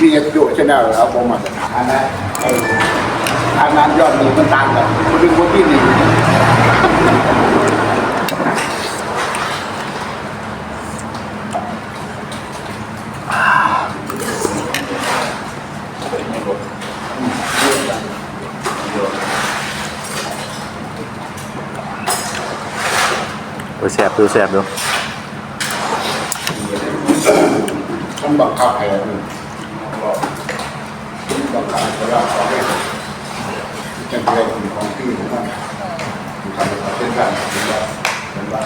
มีเอสโยชนแนลแล้วผมมาตรฐานะไอ้ทานั้นยอดมีมันต่างกันเป็นคนที่หนึ่งโอ้แสบดูแสบดู บังคับให้มันบังคับให้เราขอให้จะเป็นของที่ของมันทำให้เป็นการเป็นว่าเป็นว่า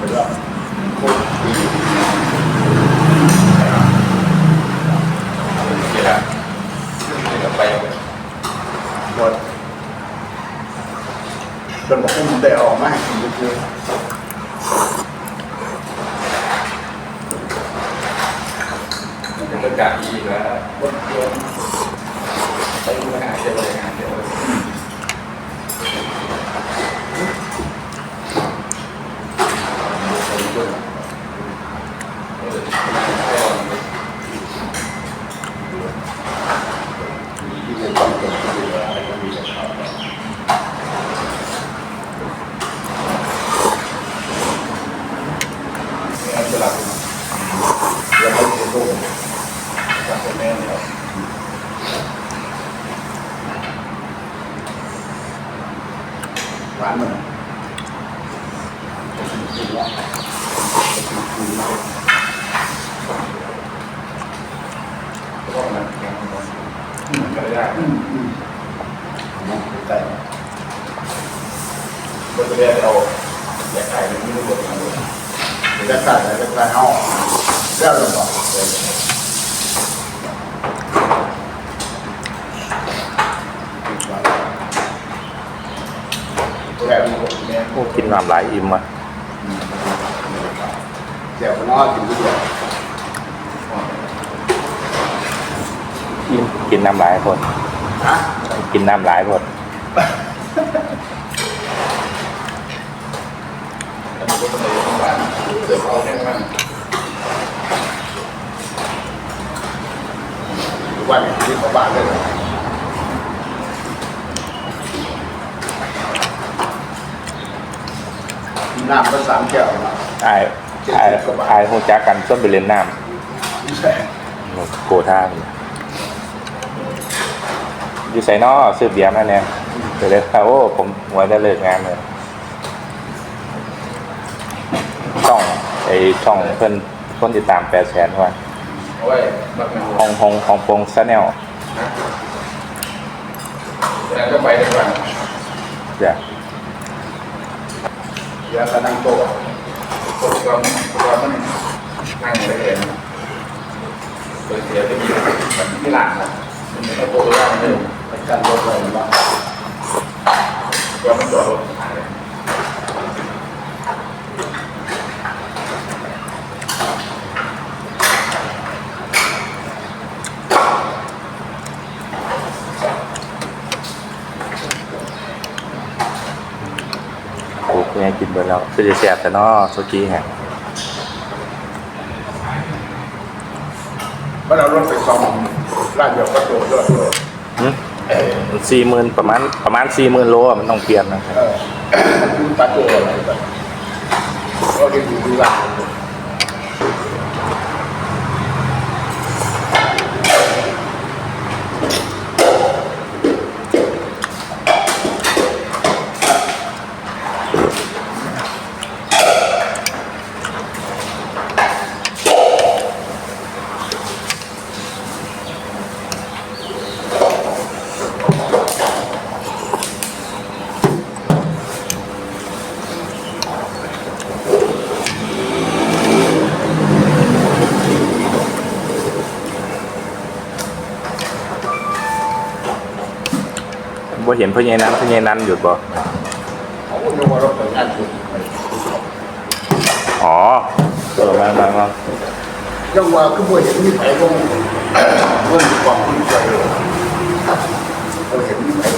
เป็นว่าโคตรดีเดี๋ยวนะเวไปเอาไปหมดจนบอกว่ามันได้ออกมาให้กินเยอะบ รรยากาศดีแล้วรถ ยนต์ไปดูงานเดี๋ยวานเดี๋ยวที่จะต้องเกิดขึ้นอะไรก็มีแต่เขาเอาสลับแล้วก็จะต้องจับแม่เนี่ยหวานมันก็มันแข็งมันก็ได้มอืมมันแต่ก็จะได้เอายกขายมันไม่รู้ว่าทำอะไรจะใส่อะไรจะใส่เอาแล้วหรือเปล่าแล้วมันก็แม่ โอ้กินน้ำหลายอิ่มว่ะเดี๋ยวน้อกินทุกอย่างอิ่มกินน้ำหลายคนฮะกินน้ำหลายคนอันนี้ก็ต้องไปที่บ้านเดี๋ยวเอาแค่นั้นทุกวันที่เขาบ้านเลย น้ำก็สามแก้วนะไอ้ไอ้ไอ้หูจักกันส้นไปเล่นน้ไม่ใช่ำโกท่าพุ่นอยู่ใส่นอซื้อเบียร์มาเนี่ยเดี๋ยวเลยครับโอ้ผมหัวได้เลิกงานเลยช่องไอ้ช่องเพื่อนคนติดตามแปดแสนว่าเอาไว้บักแมวฮองฮองฮองปงซาแนลแล้วก็ไปดีกว่าจ้ะ เดี๋ยวก็นั่งโต๊ะ ปกติปกติมันนั่งเลยเองโดยเสียจะมีแบบที่หลังนะมันไม่โปรแกรมเลยไปกันรถเลยว่าก็มันจอดรถหายเลยโอ้คุณยายกินเบอร์แล้วคือจะแสบแต่นอโซกี้แฮะ เมื่อเรารถไปซ่อมร้านเดียวก็โดดรถเลยสี่หมื่นประมาณประมาณสี่หมื่นโลอะมันต้องเปลี่ยนนะครับ เออมันคือปลาโจอะไรแบบก็ได้อยู่ดูร้าน บ่เห็นพ่อใหญ่นั้นพ่อใหญ่นั้นหยุดบ่เขาก็นึกว่าอ๋อเออมามามายังว่าคือบ่เห็นมีไผลงเงินความคุ้นใจเลยเราเห็นมีไผลง